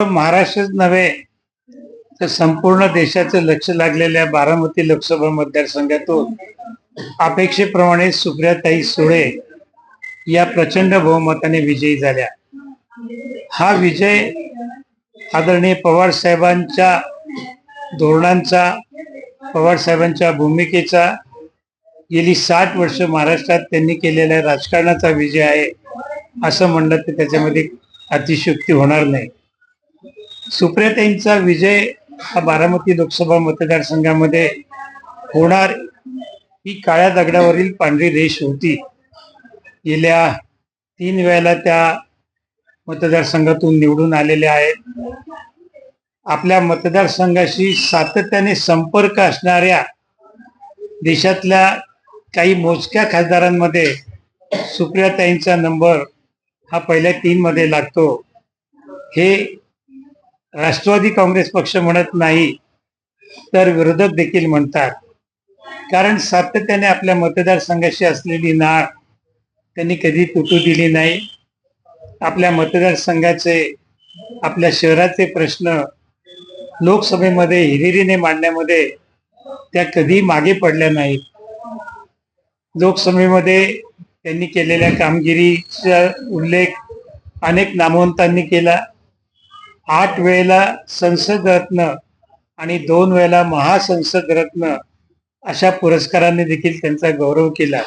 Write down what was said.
महाराष्ट्रच नव्हे तर संपूर्ण देशाचं लक्ष लागलेल्या बारामती लोकसभा मतदारसंघातून अपेक्षेप्रमाणे सुप्रियाताई सुळे या प्रचंड बहुमताने विजयी झाल्या. हा विजय आदरणीय पवार साहेबांच्या धोरणांचा पवार साहेबांच्या भूमिकेचा गेली साठ वर्ष महाराष्ट्रात त्यांनी केलेल्या राजकारणाचा विजय आहे असं म्हणलं तर त्याच्यामध्ये अतिशयोक्ती होणार नाही. सुप्रियाताईंचा विजय हा बारामती लोकसभा मतदारसंघामध्ये होणार. ही काळ्या दगडावरील पांढरी रेष होती. गेल्या तीन वेळेला त्या मतदारसंघातून निवडून आलेल्या आहेत. आपल्या मतदारसंघाशी सातत्याने संपर्क असणाऱ्या देशातल्या काही मोजक्या खासदारांमध्ये सुप्रियाताईंचा नंबर हा पहिल्या तीनमध्ये लागतो. हे राष्ट्रवादी काँग्रेस पक्ष म्हणत नाही तर विरोधक देखील म्हणतात. कारण सातत्याने आपल्या मतदारसंघाशी असलेली नाळ त्यांनी कधी तुटू दिली नाही. आपल्या मतदारसंघाचे आपल्या शहराचे प्रश्न लोकसभेमध्ये हिरिरीने मांडण्यामध्ये त्या कधी मागे पडल्या नाहीत. लोकसभेमध्ये त्यांनी केलेल्या कामगिरीचा उल्लेख अनेक नामवंतांनी केला. आठ वेळेला संसद रत्न आणि दोन वेळेला महासंसद रत्न अशा पुरस्कारांनी देखील त्यांचा गौरव केला.